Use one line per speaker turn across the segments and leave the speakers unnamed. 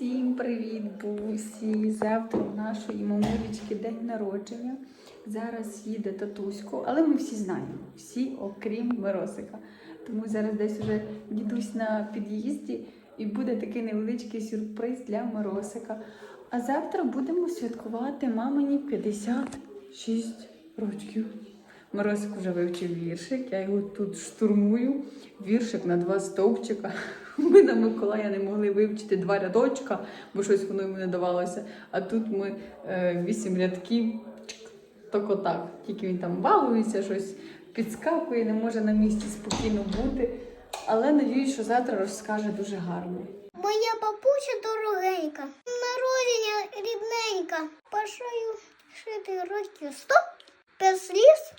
Всім привіт, бусі! Завтра у нашої мамулечки день народження. Зараз їде татусько, але ми всі знаємо, всі, окрім Миросика. Тому зараз десь уже дідусь на під'їзді і буде такий невеличкий сюрприз для Миросика. А завтра будемо святкувати мамині 56 років. Морозик вже вивчив віршик, я його тут штурмую. Віршик на два стовпчика. Ми на Миколая не могли вивчити два рядочка, бо щось воно йому не давалося. А тут ми е, вісім рядків, так отак. Тільки він там балується, щось підскакує, не може на місці спокійно бути. Але надіюсь, що завтра розкаже дуже гарно.
Моя бабуся дорогенька, народження рідненька. Бажаю жити років сто, без сліз,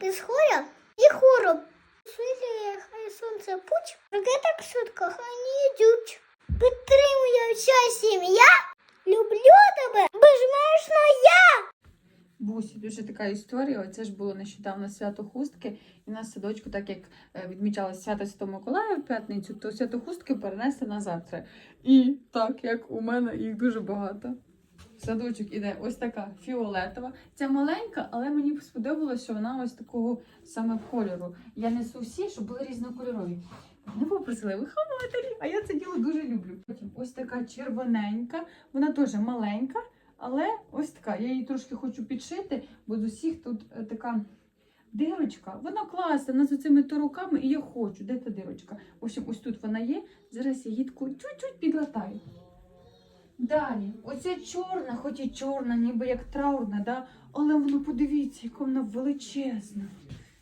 без горя і хвороб. Світлює хай сонце путь, ракета швидко хай не йдуть. Підтримує вся сім'я. Люблю тебе, безмежно я.
Бусі, дуже така історія. Оце ж було нещодавно свято хустки. І в садочку, так як е, відмічалося свято Святого Миколая в п'ятницю, то свято хустки перенесли на завтра. І так як у мене їх дуже багато. Садочок іде ось така фіолетова. Ця маленька, але мені сподобалося, що вона ось такого саме кольору. Я несу всі, щоб були різнокольорові. Не попросили вихователі, а я це діло дуже люблю. Потім ось така червоненька, вона теж маленька, але ось така. Я її трошки хочу підшити, бо з усіх тут е, така дирочка. Вона класна, вона з цими торуками, і я хочу. Де та дирочка? В общем, ось тут вона є. Зараз я її таку чуть-чуть підлатаю. Далі, оця чорна, хоч і чорна, ніби як траурна, да? але воно подивіться, яка вона величезна.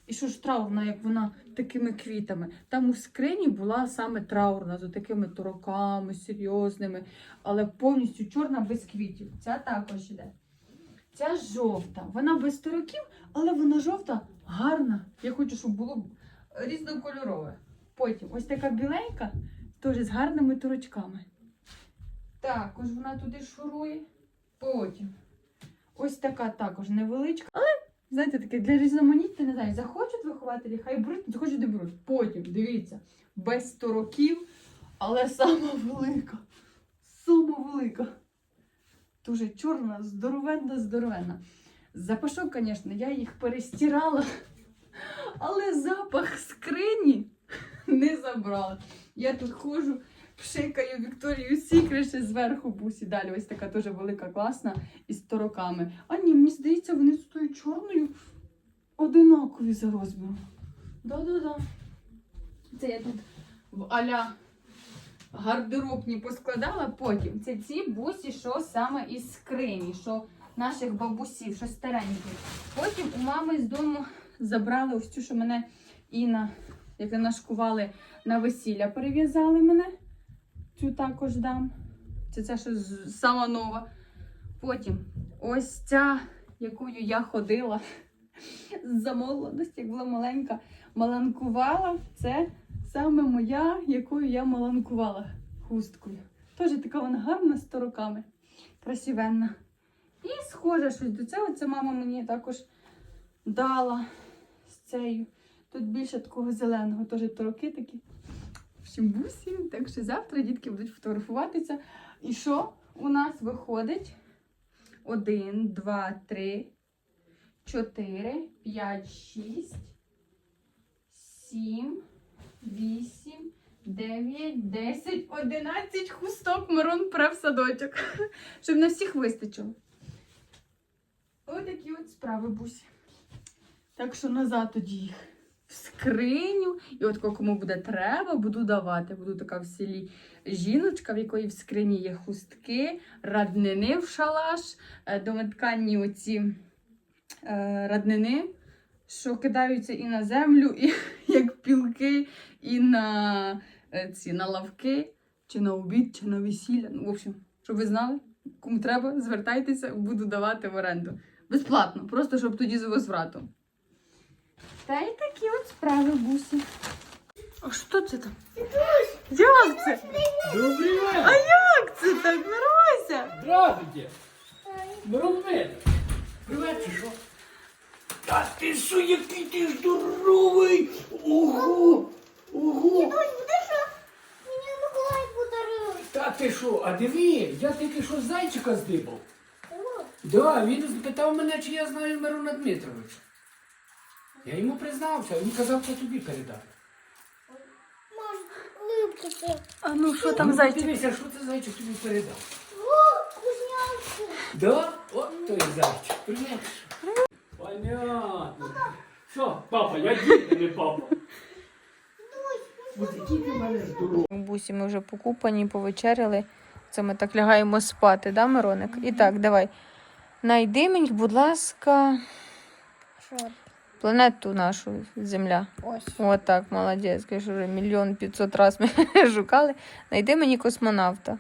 І що ж траурна, як вона такими квітами. Там у скрині була саме траурна, з такими тороками серйозними, але повністю чорна без квітів. Ця також іде. Ця жовта, вона без тороків, але вона жовта гарна. Я хочу, щоб було різнокольорове. Потім ось така біленька, теж з гарними торочками. Також вона туди шурує. Потім ось така також невеличка. Але, знаєте, таке для різноманіття, не знаю, захочуть вихователі, хай беруть, захочуть не беруть. Потім, дивіться, без стороків, але сама велика. Сама велика. Дуже чорна, здоровенна, здоровенна. Запашок, звісно, я їх перестирала, але запах скрині не забрала. Я тут ходжу, пшикаю Вікторію Сікрет зверху бусі. Далі ось така дуже велика, класна із тороками. А ні, мені здається, вони з тою чорною одинакові за розміром. Да-да-да. Це я тут в аля гардеробні поскладала потім. Це ці бусі, що саме із скрині, що наших бабусів, що старенькі. Потім у мами з дому забрали ось цю, що мене Інна, як нашкували на весілля, перев'язали мене. Цю також дам. Це ця, що сама нова. Потім ось ця, якою я ходила з молодості, як була маленька, маланкувала. Це саме моя, якою я маланкувала хусткою. Теж така вона гарна з тороками. Красивенна. І схоже щось до цього. Це мама мені також дала з цією. Тут більше такого зеленого, теж тороки такі. Бусі. Так що завтра дітки будуть фотографуватися. І що у нас виходить? Один, два, три, чотири, п'ять, шість, сім, вісім, дев'ять, десять, одинадцять хусток Мирон пре в садочок. Щоб на всіх вистачило. Отакі от справи, бусі. Так що назад тоді їх в скриню. І от кому буде треба, буду давати. Буду така в селі жіночка, в якої в скрині є хустки, раднини в шалаш, е, домотканні оці е, раднини, що кидаються і на землю, і як пілки, і на е, ці на лавки, чи на обід, чи на весілля. Ну, в общем, щоб ви знали, кому треба, звертайтеся, буду давати в оренду. Безплатно, просто щоб тоді з возвратом. Та й такі от справи, бусі. А що це там? Як це?
Добрий вечір!
А як це так? Мирося?
Здравствуйте! Миромед! Привет, чи що? Та ти що, який ти здоровий! Ого! Ого!
Ось буде що? Мені Миколай подарує.
Та ти що, а диви, я тільки що зайчика здибав. Да, він запитав мене, чи я знаю Мирона Дмитровича. Я йому признався, він казав, що тобі
це.
А ну що там
Ну,
зайчик?
Дивися, що це зайчик тобі передав. Да? От той зайчик. Привіт. Понятно. Що, папа, я дід, а не папа. Ось який ти в мене здоровий.
У бусі ми вже покупані, повечеряли. Це ми так лягаємо спати, да, Мироник? І так, давай. Найди мені, будь ласка,
Що?
Планету нашу Земля.
Ось.
От так, молодець. Кажу, вже мільйон п'ятсот раз ми шукали. Найди мені космонавта.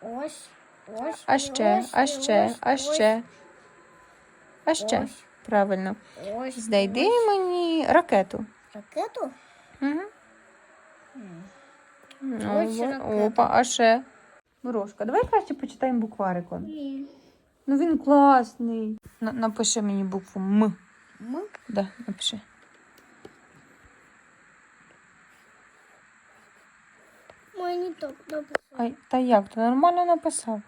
Ось. Ось.
А ще,
ось,
а ще,
ось,
а ще. А ще.
Ось.
Правильно.
Ось.
Знайди
ось.
мені ракету.
Ракету?
Угу.
Ось ракета.
Опа, а ще. Мирошка, давай краще почитаємо буквариком.
Ні.
Ну він класний. Напиши мені букву М.
М?
Да, напиши.
Мені так написав.
Ай, та як? Ти нормально написав?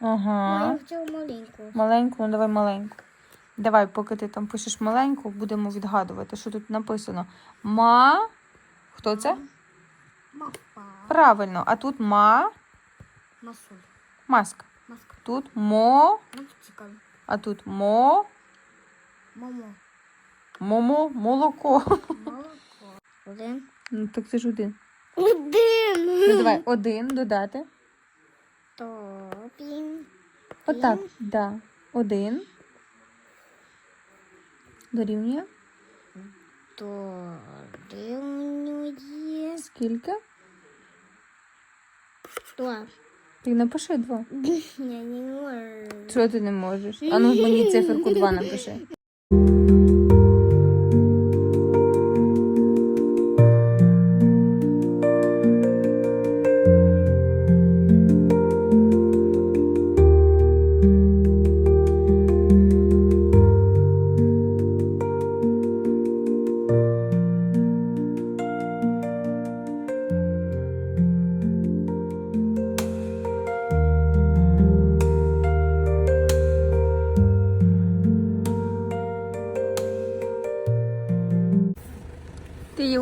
Ага.
Я хотів маленьку.
Маленьку, ну давай маленьку. Давай, поки ти там пишеш маленьку, будемо відгадувати, що тут написано. Ма. Хто це?
Мапа.
Правильно. А тут ма.
Масуль.
Маска.
Маска.
Тут мо.
Мотоцикл.
А тут мо.
Мамо.
Момо. Молоко.
Молоко. Один.
Ну так це ж один.
Один.
Ну давай один додати.
Топін.
Отак. Да. Один. Дорівнює.
Дорівнює.
Скільки?
Два.
Ти напиши два.
Я не можу.
Чого ти не можеш? А ну мені циферку два напиши.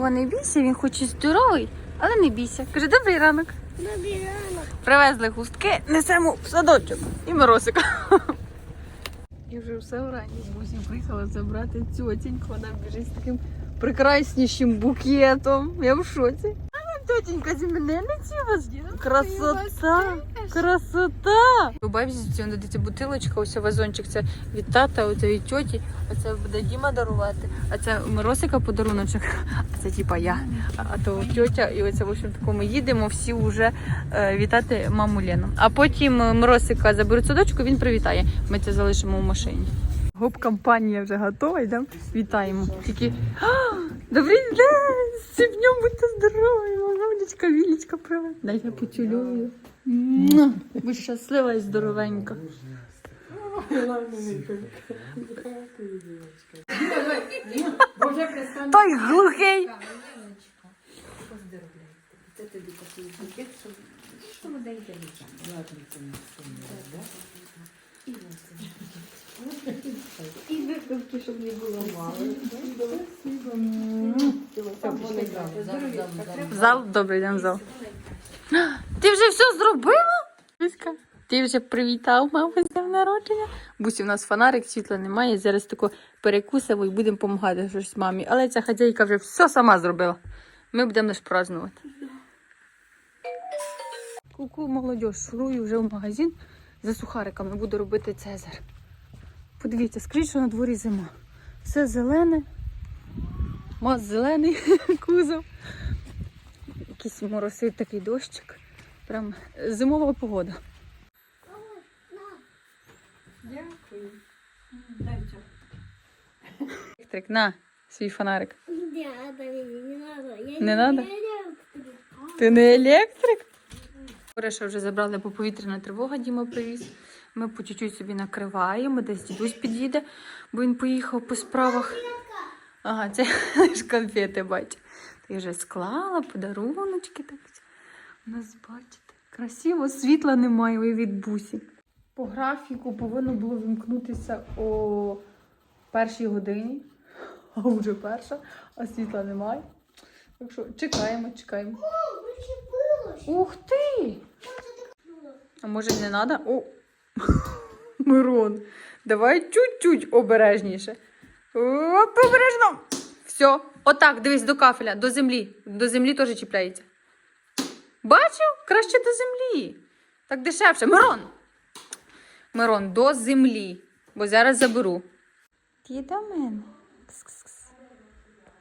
Його не бійся, він хоч і здоровий, але не бійся. Каже, добрий ранок.
Добрий ранок.
Привезли хустки, несемо в садочок і моросика. І вже все вранці бусі приїхала забрати тьотіньку. Вона біжить з таким прекраснішим букетом. Я в шоці. А тьотінька з вас Красота! Красота! У бабці цьому дадеться бутилочка, ось вазончик. Це від тата, оце від тьоті, а це буде Діма дарувати, а це Миросика подаруночок, а це типа я. А то тьотя, і оце в общем тако ми їдемо всі вже е, вітати маму Лену. А потім е, Миросика заберуть садочку, він привітає. Ми це залишимо в машині. Гоп компанія вже готова, йдемо. Вітаємо. Тільки «А, добрий день! Днем будьте здорові! Мамулечка, Вілечка, привет. Дай я поцілюю. Ви щаслива і здоровенька. Той глухий. В зал, добрий день, в зал. Ти вже все зробила? Ліска, Ти вже привітав маму з днем народження. Бусі, в нас фонарик, світла немає. Зараз тако перекусимо і будемо допомагати щось мамі. Але ця хазяйка вже все сама зробила. Ми будемо лише празднувати. Ку-ку, молодь, шурую вже в магазин за сухариками. Буду робити цезар. Подивіться, скажіть, що на дворі зима. Все зелене. Маз зелений кузов. Якийсь моросить такий дощик. Прям зимова погода. Дякую. Електрик, на свій фонарик.
Не надо, не.
Не надо? Ти не електрик? Хорошо, вже забрали, бо повітряна тривога Діма привіз. Ми по чуть-чуть собі накриваємо, десь дідусь під'їде, бо він поїхав по справах. Ага, це лише конфети, бач. Я вже склала подаруночки. Так. У нас, бачите, красиво, світла немає від бусі. По графіку повинно було вімкнутися о першій годині, а вже перша, а світла немає. Так що чекаємо, чекаємо.
О.
Ух ти! А може не треба? О! Мирон, давай чуть-чуть обережніше. Оп, обережно! Все, отак, дивись до кафеля, до землі. До землі теж чіпляється. Бачив? Краще до землі. Так дешевше. Мирон! Мирон, до землі. Бо зараз заберу. Ти до мене.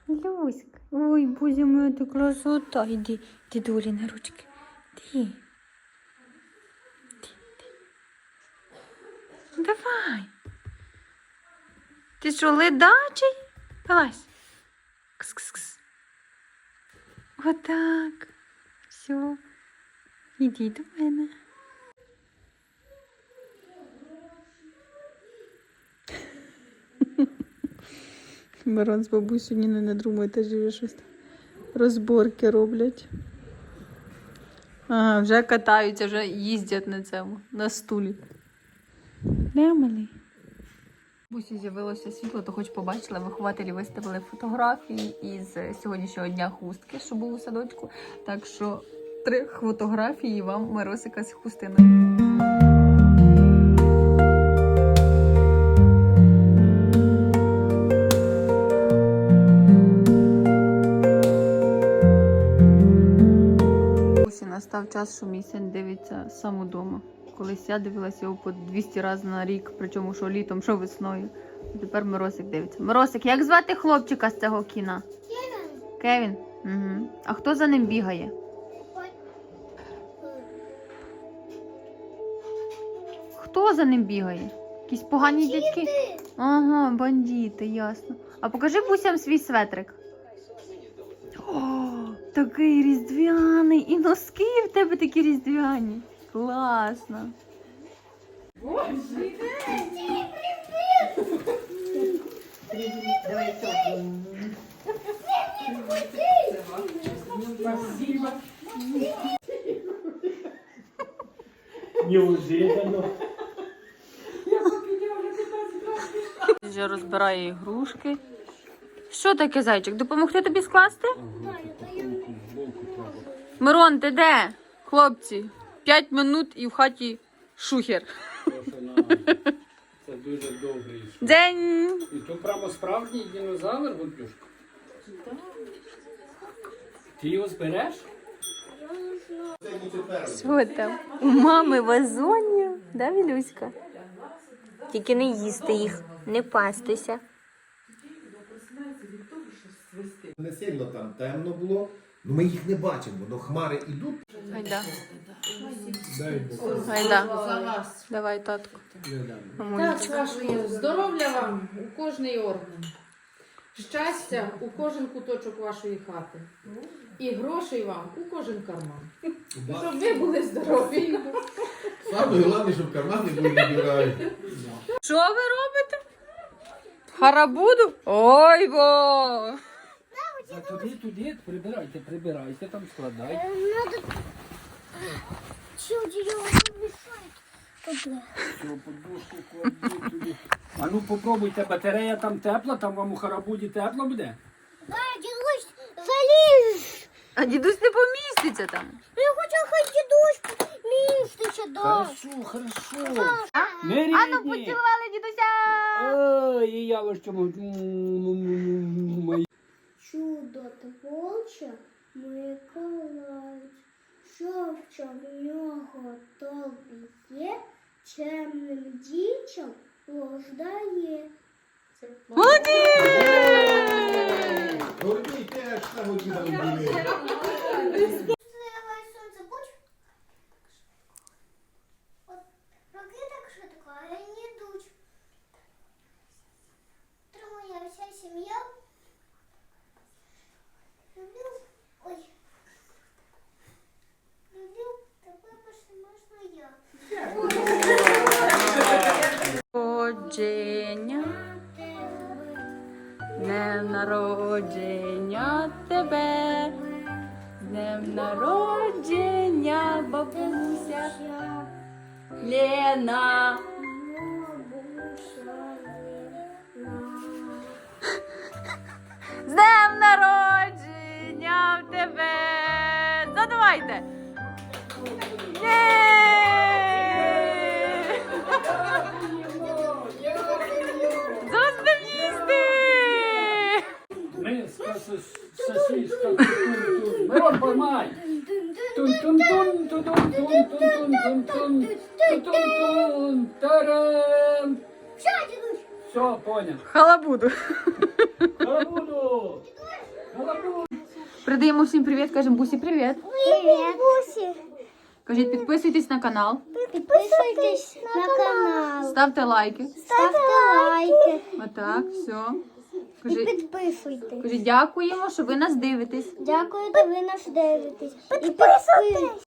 Люська. Ой, боже моя, ти красота. Іди, дідулі на ручки. Ти. Давай. Ти що, ледачий? Вилазь. Кс-кс-кс. Отак. Все. Іди до мене. Мирон з бабусею Ніни не думає, теж вже щось розборки роблять. Ага, вже катаються, вже їздять на цьому, на стулі. Малий? Бусі з'явилося світло, то хоч побачила, вихователі виставили фотографії із сьогоднішнього дня хустки, що був у садочку. Так що три фотографії вам Миросика з хустиною. Настав час, що син дивиться сам удома. Колись я дивилася його по 200 разів на рік, причому що літом, що весною. А тепер Миросик дивиться. Миросик, як звати хлопчика з цього кіна? Кевін. Угу. А хто за ним бігає? Хто за ним бігає? Якісь погані дядьки? Ага, бандити, ясно. А покажи бусям свій светрик. О, такий різдвяний. І носки в тебе такі різдвяні. Класно.
Неожиданно.
Вже розбирає ігрушки. Що таке, зайчик? Допомогти тобі скласти? Мирон, ти де? Хлопці, п'ять минут і в хаті шухер.
Це дуже добрий.
День.
І то прямо справжній динозавр, Гульпюшка? Ти його збереш?
Що там? У мами вазонів, да, Вілюська? Тільки не їсти їх, не пастися.
Не сильно там темно було, ну ми їх не бачимо, но хмари йдуть.
Гайда.
Дай Бог.
Гайда.
За вас.
Давай, татку.
Не дам.
Так, вашої здоров'я вам у кожний орган. Щастя у кожен куточок вашої хати. І грошей вам у кожен карман. Щоб ви були здорові.
Саме головне, щоб кармани були не.
Що ви робите? Харабуду? Ой бо!
А туди, туди, прибирайте, прибирайте, там складайте.
Мешает?
Все, подушку кладіть туди. А ну попробуйте, батарея там тепла, там вам у харабуді тепло буде?
Да, дедусь, залезь!
А дідусь не поміститься там.
Я хочу хоть дедусь мистича, да.
Хорошо, хорошо.
Ну
рідні.
поцілували дідуся!
Ой, і я ось чому.
Чудо творче Миколаївич, що в нього тобі є, чемним дітям роздає.
Молодець!
Гордій теж того діда
бабуся Лена. З днем народження в тебе! Задавайте! Є! Зараз будемо їсти!
Ми сосиска. Мирон, поймай. Тун-тун-тун, тун-тун-тун-тун-тун-тун. Тун-тун-тун, тарам. Все, понял.
Халабуду.
Халабуду. Халабуду.
Передаємо всім привіт, кажемо Бусі привіт.
Привіт, Бусі.
Кажіть, підписуйтесь на канал,
Підписуйтесь на канал.
ставте лайки.
Ставте лайки.
Отак, все.
І підписуйтесь.
Кажи, дякуємо, що ви нас дивитесь.
Дякую, що ви нас дивитесь. І підписуйтесь.